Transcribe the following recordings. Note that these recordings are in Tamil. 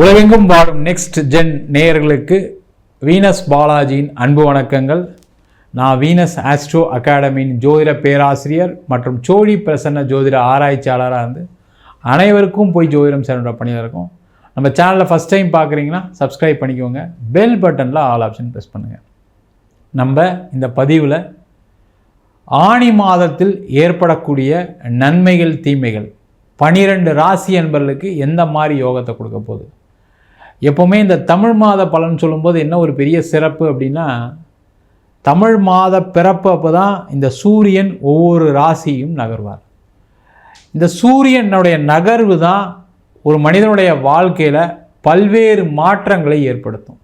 உலகெங்கும் வாழும் நெக்ஸ்ட் ஜென் நேயர்களுக்கு வீனஸ் பாலாஜியின் அன்பு வணக்கங்கள். நான் வீனஸ் ஆஸ்ட்ரோ அகாடமியின் ஜோதிட பேராசிரியர் மற்றும் சோழி பிரசன்ன ஜோதிட ஆராய்ச்சியாளராக இருந்து அனைவருக்கும் போய் ஜோதிடம் சேனோட பணியில் இருக்கும். நம்ம சேனலில் ஃபஸ்ட் டைம் பார்க்குறீங்கன்னா சப்ஸ்கிரைப் பண்ணிக்கோங்க. பெல் பட்டனில் ஆல் ஆப்ஷன் ப்ரெஸ் பண்ணுங்கள் நம்ம இந்த பதிவில் ஆணி மாதத்தில் ஏற்படக்கூடிய நன்மைகள் தீமைகள் பனிரெண்டு ராசி என்பர்களுக்கு எந்த மாதிரி யோகத்தை கொடுக்க போகுது? எப்போவுமே இந்த தமிழ் மாத பலன் சொல்லும்போது என்ன ஒரு பெரிய சிறப்பு அப்படின்னா தமிழ் மாத பிறப்பு அப்போ தான் இந்த சூரியன் ஒவ்வொரு ராசியும் நகர்வார். இந்த சூரியனுடைய நகர்வு தான் ஒரு மனிதனுடைய வாழ்க்கையில் பல்வேறு மாற்றங்களை ஏற்படுத்தும்.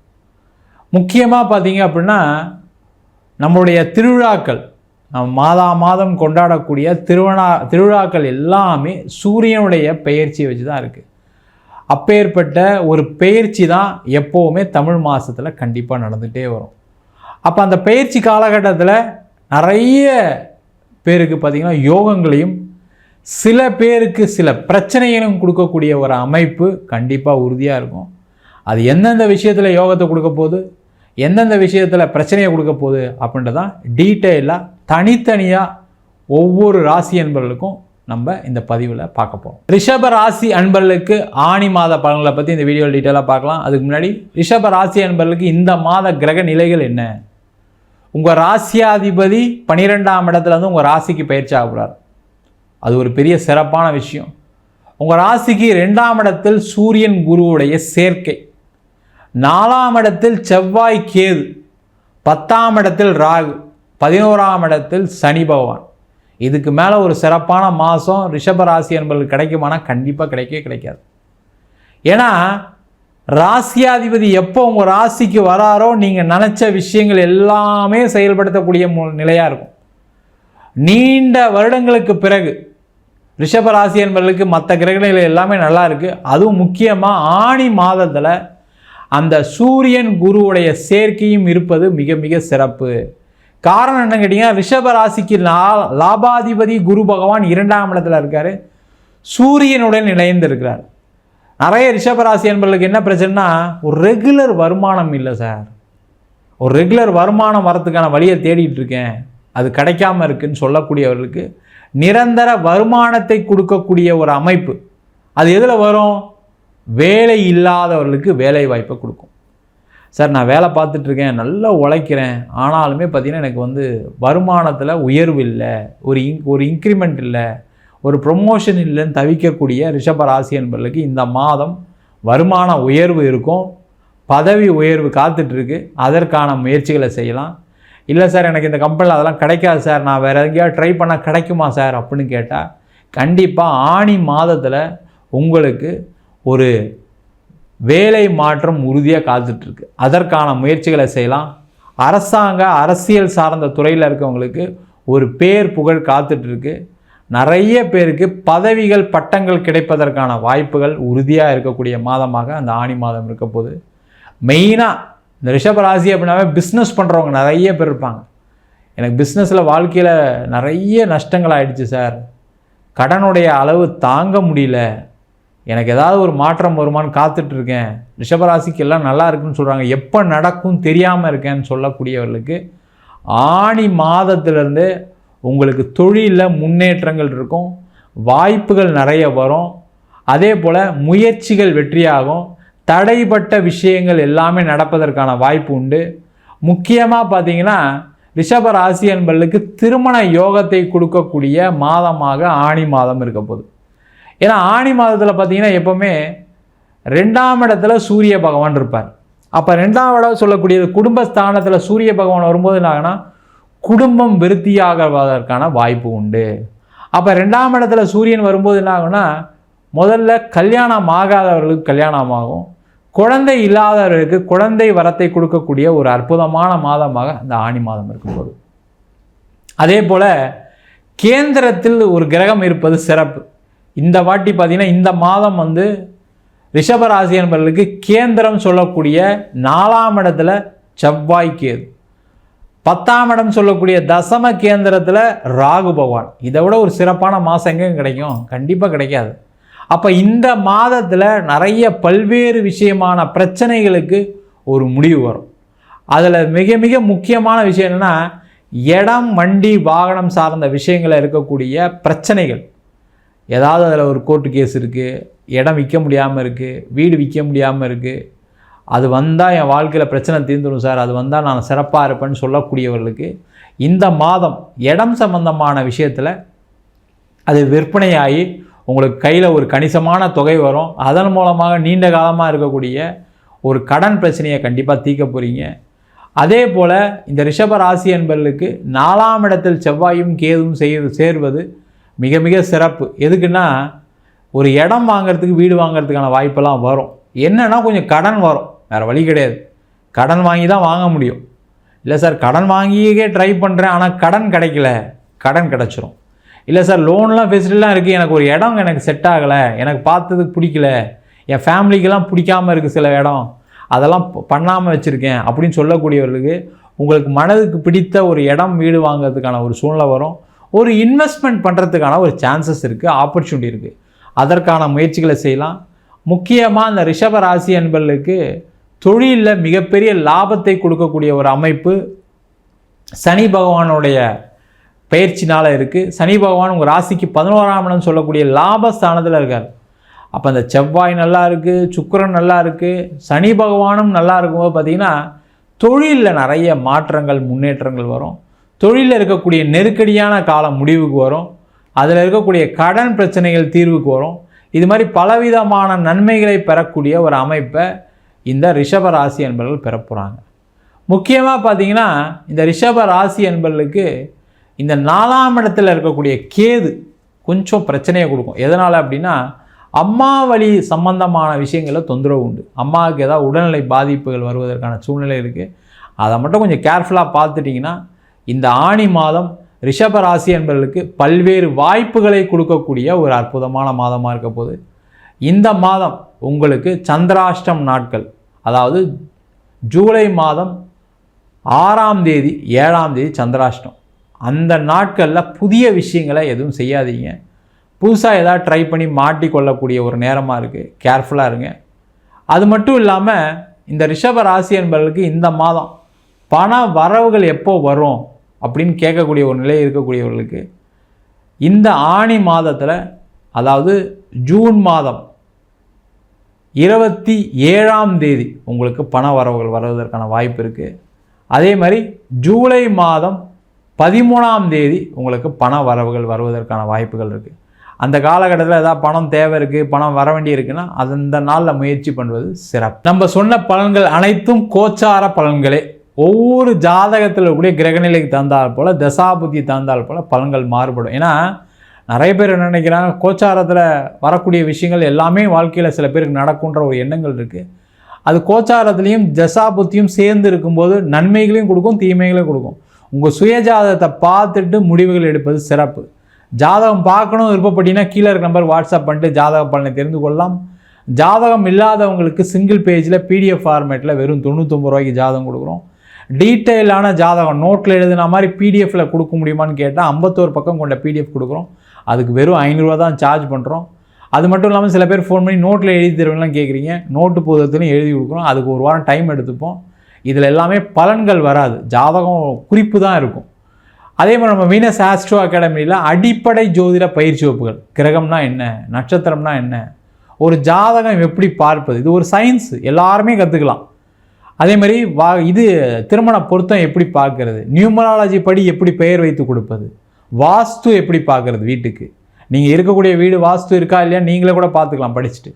முக்கியமாக பார்த்தீங்க அப்படின்னா நம்மளுடைய திருவிழாக்கள் நம்ம மாதா மாதம் கொண்டாடக்கூடிய திருவிழா திருவிழாக்கள் எல்லாமே சூரியனுடைய பெயர்ச்சியை வச்சு தான் இருக்குது அப்பேற்பட்ட ஒரு பெயர்ச்சி தான் எப்போவுமே தமிழ் மாதத்தில் கண்டிப்பாக நடந்துகிட்டே வரும். அப்போ அந்த பயிற்சி காலகட்டத்தில் நிறைய பேருக்கு பார்த்திங்கன்னா யோகங்களையும் சில பேருக்கு சில பிரச்சனைகளும் கொடுக்கக்கூடிய ஒரு அமைப்பு கண்டிப்பாக உறுதியாக இருக்கும். அது எந்தெந்த விஷயத்தில் யோகத்தை கொடுக்க போகுது எந்தெந்த விஷயத்தில் பிரச்சனையை கொடுக்க போகுது அப்படின்றதான் டீட்டெயிலாக தனித்தனியாக ஒவ்வொரு ராசி என்பவர்களுக்கும் நம்ம இந்த பதிவில் பார்க்க போகிறோம் ரிஷப ராசி அன்பர்களுக்கு ஆணி மாத பலன்களை பற்றி இந்த வீடியோவில் டீட்டெயிலாக பார்க்கலாம். அதுக்கு முன்னாடி ரிஷப ராசி அன்பர்களுக்கு இந்த மாத கிரக நிலைகள் என்ன? உங்கள் ராசியாதிபதி பன்னிரெண்டாம் இடத்துல வந்து உங்கள் ராசிக்கு பயிற்சி ஆகுறார் அது ஒரு பெரிய சிறப்பான விஷயம். உங்கள் ராசிக்கு ரெண்டாம் இடத்தில் சூரியன் குருவுடைய சேர்க்கை. நாலாம் இடத்தில் செவ்வாய் கேது. பத்தாம் இடத்தில் ராகு. பதினோராம் இடத்தில் சனி பகவான். இதுக்கு மேலே ஒரு சிறப்பான மாதம் ரிஷபராசி என்பது கிடைக்குமானா கண்டிப்பாக கிடைக்கவே கிடைக்காது. ஏன்னா ராசியாதிபதி எப்போ உங்கள் ராசிக்கு வராரோ நீங்கள் நினச்ச விஷயங்கள் எல்லாமே செயல்படுத்தக்கூடிய நிலையாக இருக்கும். நீண்ட வருடங்களுக்கு பிறகு ரிஷபராசி என்பவர்களுக்கு மற்ற கிரகணிகள் எல்லாமே நல்லா இருக்குது அதுவும் முக்கியமாக ஆணி மாதத்தில் அந்த சூரியன் குருவுடைய சேர்க்கையும் இருப்பது மிக மிக சிறப்பு. காரணம் என்ன கேட்டிங்கன்னா ரிஷப ராசிக்கு லாபாதிபதி குரு பகவான் இரண்டாம் இடத்துல இருக்கார். சூரியனுடன் இணைந்து இருக்கிறார். நிறைய ரிஷபராசி என்பவர்களுக்கு என்ன பிரச்சனைனா ஒரு ரெகுலர் வருமானம் இல்லை சார். ஒரு ரெகுலர் வருமானம் வரத்துக்கான வழியை தேடிட்டு இருக்கேன். அது கிடைக்காம இருக்குன்னு சொல்லக்கூடியவர்களுக்கு நிரந்தர வருமானத்தை கொடுக்கக்கூடிய ஒரு அமைப்பு. அது எதில் வரும்? வேலை இல்லாதவர்களுக்கு வேலை வாய்ப்பை கொடுக்கும். சார் நான் வேலை பார்த்துட்ருக்கேன் நல்லா உழைக்கிறேன். ஆனாலுமே பார்த்திங்கன்னா எனக்கு வந்து வருமானத்தில் உயர்வு இல்லை. ஒரு இன் ஒரு இன்க்ரிமெண்ட் இல்லை. ஒரு ப்ரொமோஷன் இல்லைன்னு தவிக்கக்கூடிய ரிஷப ராசி இந்த மாதம் வருமான உயர்வு இருக்கும். பதவி உயர்வு காத்துட்ருக்கு. அதற்கான முயற்சிகளை செய்யலாம். இல்லை சார் எனக்கு இந்த கம்பெனியில் அதெல்லாம் கிடைக்காது சார். நான் வேறு எங்கேயாவது ட்ரை பண்ணால் கிடைக்குமா சார் அப்படின்னு கேட்டால் கண்டிப்பாக ஆணி மாதத்தில் உங்களுக்கு ஒரு வேலை மாற்றம் உறுதியாக காத்துட்ருக்கு. அதற்கான முயற்சிகளை செய்யலாம். அரசாங்க அரசியல் சார்ந்த துறையில் இருக்கவங்களுக்கு ஒரு பேர் புகழ் காத்துட்ருக்கு. நிறைய பேருக்கு பதவிகள் பட்டங்கள் கிடைப்பதற்கான வாய்ப்புகள் உறுதியாக இருக்கக்கூடிய மாதமாக அந்த ஆணி மாதம் இருக்க போது மெயினாக இந்த ரிஷபராசி அப்படின்னாவே பிஸ்னஸ் பண்ணுறவங்க நிறைய பேர் இருப்பாங்க. எனக்கு பிஸ்னஸில் வாழ்க்கையில் நிறைய நஷ்டங்கள் ஆயிடுச்சு சார். கடனுடைய அளவு தாங்க முடியல. எனக்கு ஏதாவது ஒரு மாற்றம் வருமானு காத்துட்ருக்கேன். ரிஷபராசிக்கு எல்லாம் நல்லா இருக்குன்னு சொல்கிறாங்க எப்போ நடக்கும் தெரியாமல் இருக்கேன்னு சொல்லக்கூடியவர்களுக்கு ஆணி மாதத்திலேருந்து உங்களுக்கு தொழிலில் முன்னேற்றங்கள் இருக்கும். வாய்ப்புகள் நிறைய வரும். அதே போல் முயற்சிகள் வெற்றியாகும். தடைப்பட்ட விஷயங்கள் எல்லாமே நடப்பதற்கான வாய்ப்பு உண்டு. முக்கியமாக பார்த்தீங்கன்னா ரிஷப ராசி என்பர்களுக்கு திருமண யோகத்தை கொடுக்கக்கூடிய மாதமாக ஆணி மாதம் இருக்க போகுது. ஏன்னா ஆணி மாதத்தில் பார்த்தீங்கன்னா எப்போவுமே ரெண்டாம் இடத்துல சூரிய பகவான் இருப்பார். அப்போ ரெண்டாம் இடம் சொல்லக்கூடியது குடும்பஸ்தானத்தில் சூரிய பகவான் வரும்போது என்னாகனா குடும்பம் விருத்தியாகவதற்கான வாய்ப்பு உண்டு. அப்போ ரெண்டாம் இடத்துல சூரியன் வரும்போது என்ன ஆகும்னா முதல்ல கல்யாணம் ஆகாதவர்களுக்கு கல்யாணம் ஆகும். குழந்தை இல்லாதவர்களுக்கு குழந்தை வரத்தை கொடுக்கக்கூடிய ஒரு அற்புதமான மாதமாக அந்த ஆணி மாதம் இருக்கும்போது அதே போல் கேந்திரத்தில் ஒரு கிரகம் இருப்பது சிறப்பு. இந்த வாட்டி பார்த்திங்கன்னா இந்த மாதம் வந்து ரிஷபராசி என்பவர்களுக்கு கேந்திரம் சொல்லக்கூடிய நாலாம் இடத்துல செவ்வாய் கேது. பத்தாம் இடம் சொல்லக்கூடிய தசம கேந்திரத்தில் ராகு பகவான். இதை விட ஒரு சிறப்பான மாதம் எங்கே கிடைக்கும்? கண்டிப்பாக கிடைக்காது. அப்போ இந்த மாதத்தில் நிறைய பல்வேறு விஷயமான பிரச்சனைகளுக்கு ஒரு முடிவு வரும். அதில் மிக மிக முக்கியமான விஷயம் என்னென்னா இடம் வண்டி வாகனம் சார்ந்த விஷயங்களில் இருக்கக்கூடிய பிரச்சனைகள். ஏதாவது அதில் ஒரு கோர்ட்டு கேஸ் இருக்குது இடம் விற்க முடியாமல் இருக்குது வீடு விற்க முடியாமல் இருக்குது அது வந்தால் என் வாழ்க்கையில் பிரச்சனை தீர்ந்துடும் சார். அது வந்தால் நான் சிறப்பாக இருப்பேன்னு சொல்லக்கூடியவர்களுக்கு இந்த மாதம் இடம் சம்பந்தமான விஷயத்தில் அது விற்பனையாகி உங்களுக்கு கையில் ஒரு கணிசமான தொகை வரும். அதன் மூலமாக நீண்ட காலமாக இருக்கக்கூடிய ஒரு கடன் பிரச்சனையை கண்டிப்பாக தீர்க்க போகிறீங்க அதே போல் இந்த ரிஷப ராசி என்பர்களுக்கு நாலாம் இடத்தில் செவ்வாயும் கேதும் செய்து சேர்வது மிக மிக சிறப்பு. எதுக்குன்னா ஒரு இடம் வாங்குறதுக்கு வீடு வாங்குறதுக்கான வாய்ப்பெல்லாம் வரும். என்னென்னா கொஞ்சம் கடன் வரும். வேறு வழி கிடையாது. கடன் வாங்கி தான் வாங்க முடியும். இல்லை சார் கடன் வாங்கியே ட்ரை பண்ணுறேன் ஆனால் கடன் கிடைக்கல. கடன் கிடச்சிரும். இல்லை சார் லோன்லாம் ஃபெசிலிட்டிலாம் இருக்குது எனக்கு ஒரு இடம் எனக்கு செட் ஆகலை. எனக்கு பார்த்ததுக்கு பிடிக்கல. என் ஃபேமிலிக்கெல்லாம் பிடிக்காம இருக்குது சில இடம். அதெல்லாம் பண்ணாமல் வச்சுருக்கேன் அப்படின்னு சொல்லக்கூடியவர்களுக்கு உங்களுக்கு மனதுக்கு பிடித்த ஒரு இடம் வீடு வாங்கிறதுக்கான ஒரு சூழ்நிலை வரும். ஒரு இன்வெஸ்ட்மெண்ட் பண்ணுறதுக்கான ஒரு சான்சஸ் இருக்குது ஆப்பர்ச்சுனிட்டி இருக்குது அதற்கான முயற்சிகளை செய்யலாம். முக்கியமாக அந்த ரிஷப ராசி என்பர்களுக்கு தொழிலில் மிகப்பெரிய லாபத்தை கொடுக்கக்கூடிய ஒரு அமைப்பு சனி பகவானுடைய பயிற்சினால் இருக்குது சனி பகவான் உங்கள் ராசிக்கு பதினோராம் இடம் சொல்லக்கூடிய லாபஸ்தானத்தில் இருக்கார். அப்போ அந்த செவ்வாய் நல்லா இருக்குது சுக்கரன் நல்லா இருக்குது சனி பகவானும் நல்லா இருக்கும்போது பார்த்திங்கன்னா தொழிலில் நிறைய மாற்றங்கள் முன்னேற்றங்கள் வரும். தொழிலில் இருக்கக்கூடிய நெருக்கடியான காலம் முடிவுக்கு வரும். அதில் இருக்கக்கூடிய கடன் பிரச்சனைகள் தீர்வுக்கு வரும். இது மாதிரி பலவிதமான நன்மைகளை பெறக்கூடிய ஒரு அமைப்பை இந்த ரிஷப ராசி என்பவர்கள் பெற போகிறாங்க முக்கியமாக பார்த்தீங்கன்னா இந்த ரிஷப ராசி என்பவர்களுக்கு இந்த நாலாம் இடத்துல இருக்கக்கூடிய கேது கொஞ்சம் பிரச்சனையை கொடுக்கும். எதனால் அப்படின்னா அம்மா வழி சம்பந்தமான விஷயங்களில் தொந்தரவு உண்டு. அம்மாவுக்கு ஏதாவது உடல்நிலை பாதிப்புகள் வருவதற்கான சூழ்நிலை இருக்குது அதை மட்டும் கொஞ்சம் கேர்ஃபுல்லாக பார்த்துட்டிங்கன்னா இந்த ஆணி மாதம் ரிஷப ராசி என்பவர்களுக்கு பல்வேறு வாய்ப்புகளை கொடுக்கக்கூடிய ஒரு அற்புதமான மாதமாக இருக்க போகுது. இந்த மாதம் உங்களுக்கு சந்திராஷ்டம் நாட்கள் அதாவது ஜூலை மாதம் ஆறாம் தேதி ஏழாம் தேதி சந்திராஷ்டம். அந்த நாட்களில் புதிய விஷயங்களை எதுவும் செய்யாதீங்க. புதுசாக எதாவது ட்ரை பண்ணி மாட்டிக்கொள்ளக்கூடிய ஒரு நேரமாக இருக்குது கேர்ஃபுல்லாக இருங்க. அது மட்டும் இல்லாமல் இந்த ரிஷப ராசி என்பவர்களுக்கு இந்த மாதம் பண வரவுகள் எப்போ வரும்? அப்படின்னு கேட்கக்கூடிய ஒரு நிலை இருக்கக்கூடியவர்களுக்கு இந்த ஆணி மாதத்தில் அதாவது ஜூன் மாதம் இருபத்தி ஏழாம் தேதி உங்களுக்கு பண வரவுகள் வருவதற்கான வாய்ப்பு இருக்குது அதே மாதிரி ஜூலை மாதம் பதிமூணாம் தேதி உங்களுக்கு பண வரவுகள் வருவதற்கான வாய்ப்புகள் இருக்குது அந்த காலகட்டத்தில் ஏதாவது பணம் தேவை இருக்குது பணம் வர வேண்டி இருக்குன்னா அந்த நாளில் முயற்சி பண்ணுவது சிறப்பு. நம்ம சொன்ன பலன்கள் அனைத்தும் கோச்சார பலன்களே. ஒவ்வொரு ஜாதகத்தில் கூடிய கிரகநிலைக்கு தந்தால் போல் தசாபுத்தி தந்தால் போல் பலன்கள் மாறுபடும். ஏன்னா நிறைய பேர் என்ன நினைக்கிறாங்க கோச்சாரத்தில் வரக்கூடிய விஷயங்கள் எல்லாமே வாழ்க்கையில் சில பேருக்கு நடக்குன்ற ஒரு எண்ணங்கள் இருக்குது அது கோச்சாரத்துலேயும் தசாபுத்தியும் சேர்ந்து இருக்கும்போது நன்மைகளையும் கொடுக்கும் தீமைகளையும் கொடுக்கும். உங்கள் சுயஜாதகத்தை பார்த்துட்டு முடிவுகள் எடுப்பது சிறப்பு. ஜாதகம் பார்க்கணும் விருப்பப்பட்டீங்கன்னா கீழே இருக்க நம்பர் வாட்ஸ்அப் பண்ணிட்டு ஜாதக பலனை தெரிந்து கொள்ளலாம். ஜாதகம் இல்லாதவங்களுக்கு சிங்கிள் பேஜில் பிடிஎஃப் ஃபார்மேட்டில் வெறும் தொண்ணூற்றொம்பது ரூபாய்க்கு ஜாதகம் கொடுக்குறோம். டீட்டெயிலான ஜாதகம் நோட்டில் எழுதின மாதிரி பிடிஎஃப்பில் கொடுக்க முடியுமான்னு கேட்டால் ஐம்பத்தோரு பக்கம் கொண்ட பிடிஎஃப் கொடுக்குறோம். அதுக்கு வெறும் ஐநூறுரூவா தான் சார்ஜ் பண்ணுறோம் அது மட்டும் இல்லாமல் சில பேர் ஃபோன் பண்ணி நோட்டில் எழுதி தருவீங்களாம் கேட்குறீங்க நோட்டு புத்தகத்துலையும் எழுதி கொடுக்குறோம். அதுக்கு ஒரு வாரம் டைம் எடுத்துப்போம். இதில் எல்லாமே பலன்கள் வராது. ஜாதகம் குறிப்பு தான் இருக்கும். அதே மாதிரி நம்ம வீனஸ் ஆஸ்ட்ரோ அகாடமியில் அடிப்படை ஜோதிட பயிற்சி வகுப்புகள். கிரகம்னா என்ன? நட்சத்திரம்னா என்ன? ஒரு ஜாதகம் எப்படி பார்ப்பது? இது ஒரு சயின்ஸ் எல்லாருமே கற்றுக்கலாம் அதே மாதிரி வா இது திருமண பொருத்தம் எப்படி பார்க்கறது? நியூமராலஜி படி எப்படி பெயர் வைத்து கொடுப்பது? வாஸ்து எப்படி பார்க்கறது வீட்டுக்கு? நீங்கள் இருக்கக்கூடிய வீடு வாஸ்து இருக்கா இல்லையா? நீங்களே கூட பார்த்துக்கலாம் படிச்சுட்டு.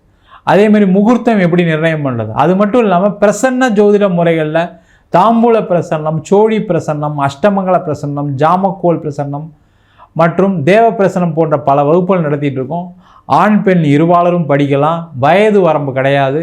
அதேமாரி முகூர்த்தம் எப்படி நிர்ணயம் பண்ணுறது அது மட்டும் இல்லாமல் பிரசன்ன ஜோதிட முறைகளில் தாம்பூல பிரசன்னம் சோழி பிரசன்னம் அஷ்டமங்கல பிரசன்னம் ஜாமக்கோல் பிரசன்னம் மற்றும் தேவ பிரசனம் போன்ற பல வகுப்புகள் நடத்திட்டு இருக்கோம். ஆண் பெண் இருவாளரும் படிக்கலாம். வயது வரம்பு கிடையாது.